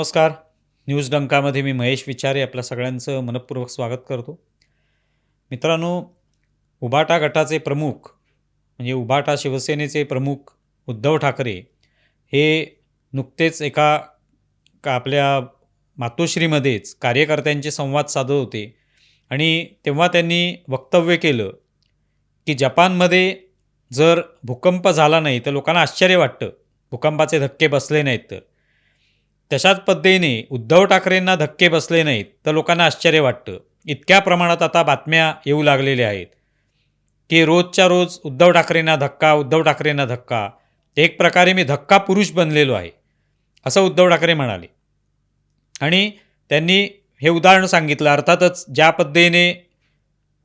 नमस्कार. न्यूज डंकामध्ये मी महेश विचारे आपल्या सगळ्यांचं मनपूर्वक स्वागत करतो. मित्रांनो उबाटा गटाचे प्रमुख म्हणजे उबाटा शिवसेनेचे प्रमुख उद्धव ठाकरे हे नुकतेच एका का आपल्या मातोश्रीमध्येच कार्यकर्त्यांचे संवाद साधत होते. आणि तेव्हा त्यांनी वक्तव्य केलं की जपानमध्ये जर भूकंप झाला नाही तर लोकांना आश्चर्य वाटतं. भूकंपाचे धक्के बसले नाहीत तर. तशाच पद्धतीने उद्धव ठाकरेंना धक्के बसले नाहीत तर लोकांना आश्चर्य वाटतं. इतक्या प्रमाणात आता बातम्या येऊ लागलेल्या आहेत की रोजच्या रोज उद्धव ठाकरेंना धक्का उद्धव ठाकरेंना धक्का. एक प्रकारे मी धक्का पुरुष बनलेलो आहे असं उद्धव ठाकरे म्हणाले. आणि त्यांनी हे उदाहरण सांगितलं अर्थातच ज्या पद्धतीने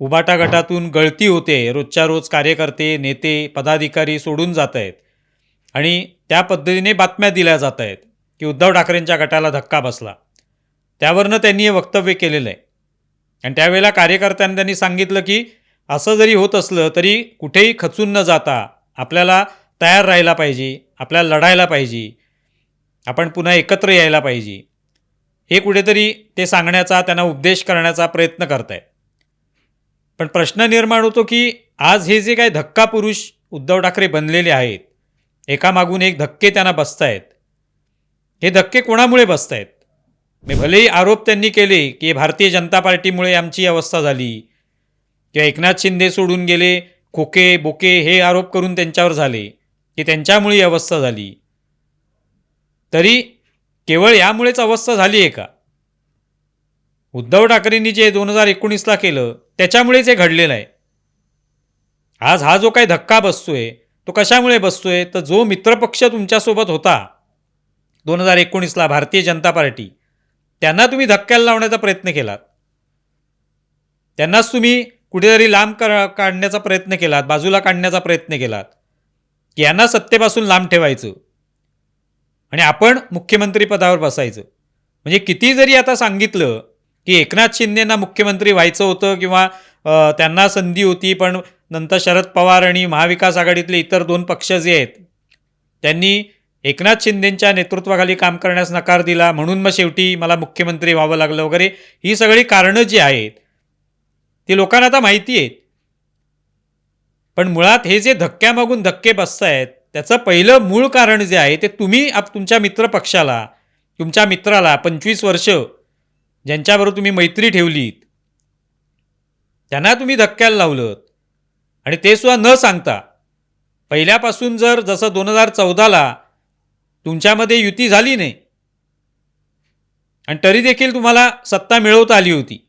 उबाटा गटातून गळती होते रोजच्या रोज कार्यकर्ते नेते पदाधिकारी सोडून जात आहेत आणि त्या पद्धतीने बातम्या दिल्या जात आहेत की उद्धव ठाकरेंच्या गटाला धक्का बसला. त्यावरनं त्यांनी हे वक्तव्य केलेलं आहे. आणि त्यावेळेला कार्यकर्त्यांनी त्यांनी सांगितलं की असं जरी होत असलं तरी कुठेही खचून न जाता आपल्याला तयार राहायला पाहिजे आपल्याला लढायला पाहिजे आपण पुन्हा एकत्र यायला पाहिजे. हे कुठेतरी ते सांगण्याचा त्यांना उपदेश करण्याचा प्रयत्न करतायत. पण प्रश्न निर्माण होतो की आज हे जे काही धक्का पुरुष उद्धव ठाकरे बनलेले आहेत एकामागून एक धक्के त्यांना बसतायत हे धक्के कोणामुळे बसतायत? मी भलेही आरोप त्यांनी केले की भारतीय जनता पार्टीमुळे आमची अवस्था झाली. किंवा एकनाथ शिंदे सोडून गेले खोके बोके हे आरोप करून त्यांच्यावर झाले की त्यांच्यामुळे अवस्था झाली. तरी केवळ यामुळेच अवस्था झाली आहे का? उद्धव ठाकरेंनी जे दोन हजार एकोणीसला केलं त्याच्यामुळेच हे घडलेलं आहे. आज हा जो काही धक्का बसतोय तो कशामुळे बसतोय? तर जो मित्रपक्ष तुमच्यासोबत होता दोन हजार एकोणीसला भारतीय जनता पार्टी. त्यांना तुम्ही धक्क्याला लावण्याचा प्रयत्न केलात. त्यांनाच तुम्ही कुठेतरी लांब कर काढण्याचा प्रयत्न केलात बाजूला काढण्याचा प्रयत्न केलात. की यांना सत्तेपासून लांब ठेवायचं. आणि आपण मुख्यमंत्रीपदावर बसायचं. म्हणजे किती जरी आता सांगितलं की एकनाथ शिंदेंना मुख्यमंत्री व्हायचं होतं किंवा त्यांना संधी होती पण नंतर शरद पवार आणि महाविकास आघाडीतले इतर दोन पक्ष जे आहेत त्यांनी एकनाथ शिंदेंच्या नेतृत्वाखाली काम करण्यास नकार दिला. म्हणून मग शेवटी मला मुख्यमंत्री व्हावं लागलं वगैरे. ही सगळी कारणं जी आहेत ती लोकांना आता माहिती आहेत. पण मुळात हे जे धक्क्यामागून धक्के बसत आहेत त्याचं पहिलं मूळ कारण जे आहे ते तुम्ही आप तुमच्या मित्रपक्षाला तुमच्या मित्राला पंचवीस वर्ष ज्यांच्याबरोबर तुम्ही मैत्री ठेवलीत त्यांना तुम्ही धक्क्याला लावलं आणि ते सुद्धा न सांगता पहिल्यापासून जर जसं दोन हजार चौदाला तुमच्यामध्ये युती झाली नाही. आणि तरी देखील तुम्हाला सत्ता मिळवता आली होती.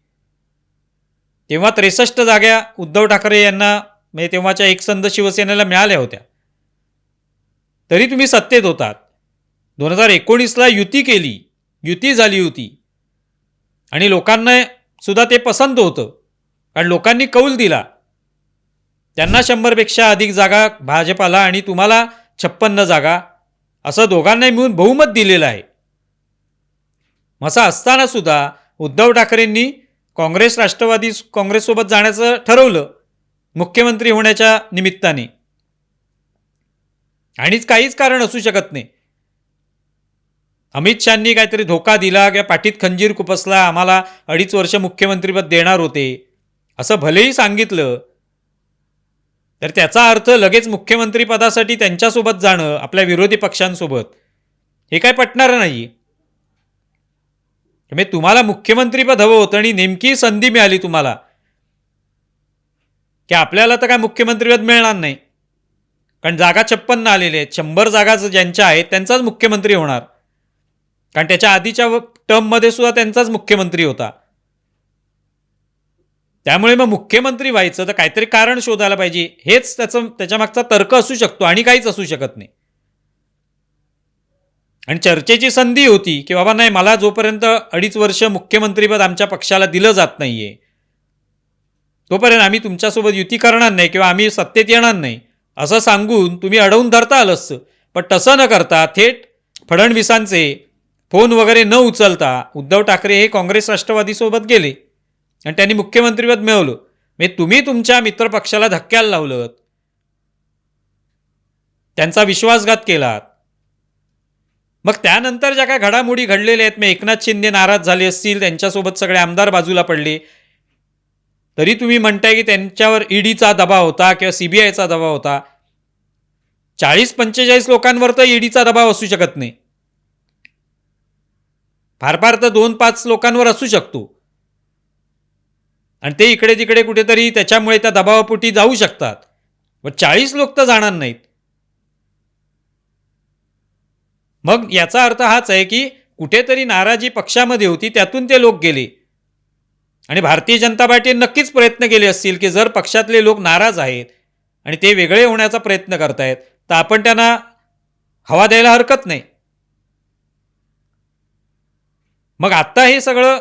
तेव्हा त्रेसष्ट जाग्या उद्धव ठाकरे यांना म्हणजे तेव्हाच्या एकसंध शिवसेनेला मिळाल्या होत्या. तरी तुम्ही सत्तेत होतात. दोन हजार एकोणीसला युती केली. युती झाली होती. आणि लोकांना सुद्धा ते पसंत होतं. कारण लोकांनी कौल दिला. त्यांना शंभरपेक्षा अधिक जागा भाजपाला आणि तुम्हाला छप्पन्न जागा असं दोघांनाही मिळून बहुमत दिलेलं आहे. मसा असं असताना सुद्धा उद्धव ठाकरेंनी काँग्रेस राष्ट्रवादी काँग्रेससोबत जाण्याचं ठरवलं मुख्यमंत्री होण्याच्या निमित्ताने. आणिच काहीच कारण असू शकत नाही. अमित शहानी काहीतरी धोका दिला किंवा पाठीत खंजीर खुपसला आम्हाला अडीच वर्ष मुख्यमंत्रीपद देणार होते असं भलेही सांगितलं तर त्याचा अर्थ लगेच मुख्यमंत्रीपदासाठी त्यांच्यासोबत जाणं आपल्या विरोधी पक्षांसोबत. हे काय पटणारं नाही. म्हणजे तुम्हाला मुख्यमंत्रीपद हवं होतं आणि नेमकी संधी मिळाली तुम्हाला. की आपल्याला तर काय मुख्यमंत्रीपद मिळणार नाही. कारण जागा छप्पन्न आलेल्या आहेत. शंभर जागा ज्यांच्या आहेत त्यांचाच मुख्यमंत्री होणार. कारण त्याच्या आधीच्या टर्ममध्ये सुद्धा त्यांचाच मुख्यमंत्री होता. त्यामुळे मग मुख्यमंत्री व्हायचं तर काहीतरी कारण शोधायला पाहिजे. हेच त्याचं त्याच्यामागचा तर्क असू शकतो आणि काहीच असू शकत नाही. आणि चर्चेची संधी होती की बाबा नाही मला जोपर्यंत अडीच वर्ष मुख्यमंत्रीपद आमच्या पक्षाला दिलं जात नाहीये तोपर्यंत आम्ही तुमच्यासोबत युती करणार नाही किंवा आम्ही सत्तेत येणार नाही असं सांगून तुम्ही अडवून धरता आलं असतं पण तसं न करता थेट फडणवीसांचे फोन वगैरे न उचलता उद्धव ठाकरे हे काँग्रेस राष्ट्रवादीसोबत गेले. आणि त्यांनी मुख्यमंत्रीपद मिळवलं. म्हणजे तुम्ही तुमच्या मित्रपक्षाला धक्क्याला लावलं त्यांचा विश्वासघात केलात. मग त्यानंतर ज्या काय घडामोडी घडलेल्या आहेत मग एकनाथ शिंदे नाराज झाले असतील त्यांच्यासोबत सगळे आमदार बाजूला पडले. तरी तुम्ही म्हणताय की त्यांच्यावर ईडीचा दबाव होता किंवा सीबीआयचा दबाव होता. चाळीस पंचेचाळीस लोकांवर तर ईडीचा दबाव असू शकत नाही. फार फार तर दोन पाच लोकांवर असू शकतो. आणि ते इकडे तिकडे कुठेतरी त्याच्यामुळे त्या दबावापोटी जाऊ शकतात. व चाळीस लोक तर जाणार नाहीत. मग याचा अर्थ हाच आहे की कुठेतरी नाराजी पक्षामध्ये होती त्यातून ते लोक गेले. आणि भारतीय जनता पार्टीने नक्कीच प्रयत्न केले असतील की जर पक्षातले लोक नाराज आहेत आणि ते वेगळे होण्याचा प्रयत्न करतायत तर आपण त्यांना हवा द्यायला हरकत नाही. मग आत्ता हे सगळं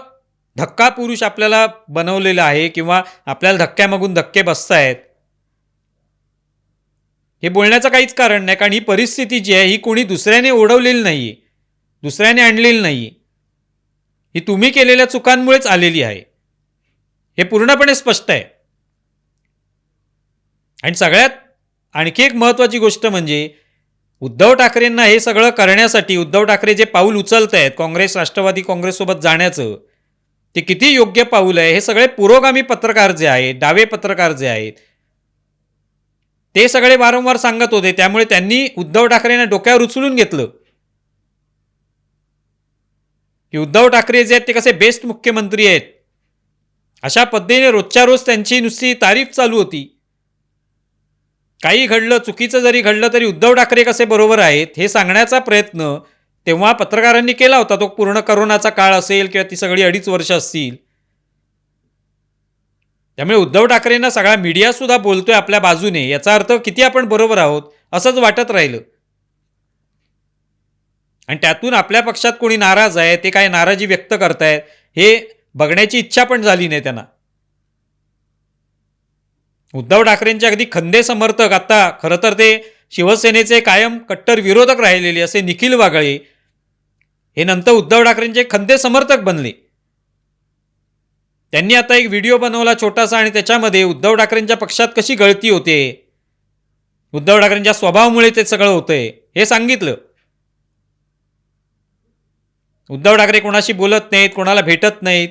धक्का पुरुष आपल्याला बनवलेलं आहे किंवा आपल्याला धक्क्यामागून धक्के बसतायत हे बोलण्याचं काहीच कारण नाही कारण ही परिस्थिती जी आहे ही कोणी दुसऱ्याने ओढवलेली नाही आहे दुसऱ्याने आणलेली नाही ही तुम्ही केलेल्या चुकांमुळेच आलेली आहे. हे पूर्णपणे स्पष्ट आहे. आणि सगळ्यात आणखी एक महत्त्वाची गोष्ट म्हणजे उद्धव ठाकरेंना हे सगळं करण्यासाठी उद्धव ठाकरे जे पाऊल उचलत आहेत काँग्रेस राष्ट्रवादी काँग्रेससोबत जाण्याचं ते किती योग्य पाऊल आहे? हे सगळे पुरोगामी पत्रकार जे आहेत डावे पत्रकार जे आहेत ते सगळे वारंवार सांगत होते. त्यामुळे त्यांनी उद्धव ठाकरेंना डोक्यावर उचलून घेतलं. की उद्धव ठाकरे जे आहेत ते कसे बेस्ट मुख्यमंत्री आहेत. अशा पद्धतीने रोजच्या रोज त्यांची नुसती तारीफ चालू होती. काही घडलं चुकीचं जरी घडलं तरी उद्धव ठाकरे कसे बरोबर आहेत हे सांगण्याचा प्रयत्न तेव्हा पत्रकारांनी केला होता तो पूर्ण करोनाचा काळ असेल किंवा ती सगळी अडीच वर्ष असतील. त्यामुळे उद्धव ठाकरेंना सगळा मीडियासुद्धा बोलतोय आपल्या बाजूने. याचा अर्थ किती आपण बरोबर आहोत असंच वाटत राहिलं. आणि त्यातून आपल्या पक्षात कोणी नाराज आहे ते काय नाराजी व्यक्त करतायत हे बघण्याची इच्छा पण झाली नाही त्यांना. उद्धव ठाकरेंचे अगदी खंदे समर्थक आता खरं तर ते शिवसेनेचे कायम कट्टर विरोधक राहिलेले असे निखिल वागळे हे नंतर उद्धव ठाकरेंचे खंदे समर्थक बनले. त्यांनी आता एक व्हिडिओ बनवला छोटासा आणि त्याच्यामध्ये उद्धव ठाकरेंच्या पक्षात कशी गळती होते उद्धव ठाकरेंच्या स्वभावामुळे ते सगळं होतंय हे सांगितलं. उद्धव ठाकरे कोणाशी बोलत नाहीत कोणाला भेटत नाहीत.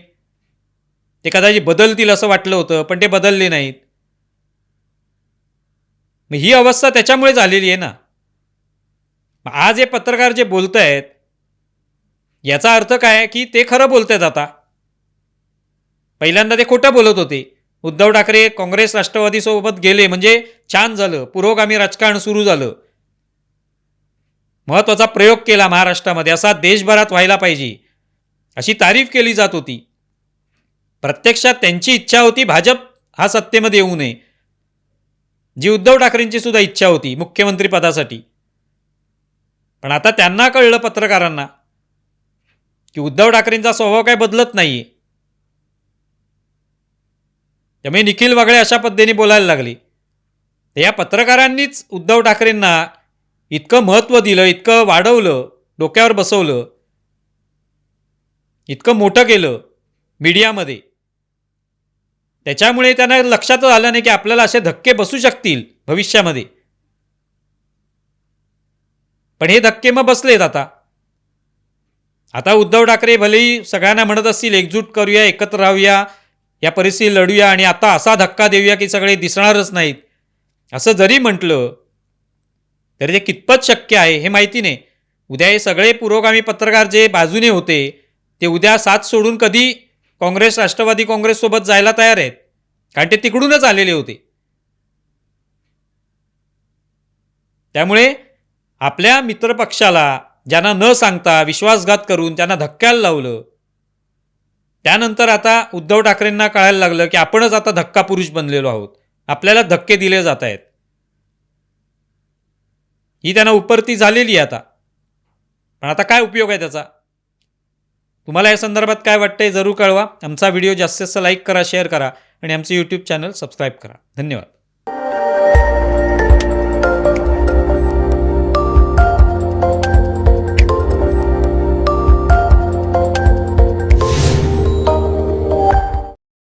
ते कदाचित बदलतील असं वाटलं होतं पण ते बदलले नाहीत. मग ही अवस्था त्याच्यामुळे झालेली आहे ना. आज हे पत्रकार जे बोलत आहेत याचा अर्थ काय की ते खरं बोलत आहेत आता पहिल्यांदा ते खोटं बोलत होते. उद्धव ठाकरे काँग्रेस राष्ट्रवादीसोबत गेले म्हणजे छान झालं पुरोगामी राजकारण सुरू झालं. महत्त्वाचा प्रयोग केला महाराष्ट्रामध्ये असा देशभरात व्हायला पाहिजे अशी तारीफ केली जात होती. प्रत्यक्षात त्यांची इच्छा होती भाजप हा सत्तेमध्ये येऊ नये जी उद्धव ठाकरेंची सुद्धा इच्छा होती मुख्यमंत्रीपदासाठी. पण आता त्यांना कळलं पत्रकारांना की उद्धव ठाकरेंचा स्वभाव काय बदलत नाही. त्यामुळे निखिल वागळे अशा पद्धतीने बोलायला लागली. तर या पत्रकारांनीच उद्धव ठाकरेंना इतकं महत्त्व दिलं इतकं वाढवलं डोक्यावर बसवलं इतकं मोठं केलं मीडियामध्ये. त्याच्यामुळे त्यांना लक्षातच आलं नाही की आपल्याला असे धक्के बसू शकतील भविष्यामध्ये. पण हे धक्के मग बसलेत आता. आता उद्धव ठाकरे भलेही सगळ्यांना म्हणत असतील एकजूट करूया एकत्र राहूया या परिस्थिती लढूया आणि आता असा धक्का देऊया की सगळे दिसणारच नाहीत. असं जरी म्हटलं तरी ते कितपत शक्य आहे हे माहिती नाही. उद्या हे सगळे पुरोगामी पत्रकार जे बाजूने होते ते उद्या साथ सोडून कधी काँग्रेस राष्ट्रवादी काँग्रेससोबत जायला तयार आहेत? कारण ते तिकडूनच आलेले होते. त्यामुळे आपल्या मित्रपक्षाला ज्यांना न सांगता विश्वासघात करून त्यांना धक्क्याला लावलं. त्यानंतर आता उद्धव ठाकरेंना कळायला लागलं की आपणच आता धक्का पुरुष बनलेलो आहोत. आपल्याला धक्के दिले जात आहेत. ही त्यांना उपरती झालेली आहे आता. पण आता काय उपयोग आहे त्याचा? तुम्हाला या संदर्भात काय वाटतंय जरूर कळवा. आमचा व्हिडिओ जास्तीत जास्त लाईक करा शेअर करा आणि आमचं यूट्यूब चॅनल सबस्क्राईब करा. धन्यवाद.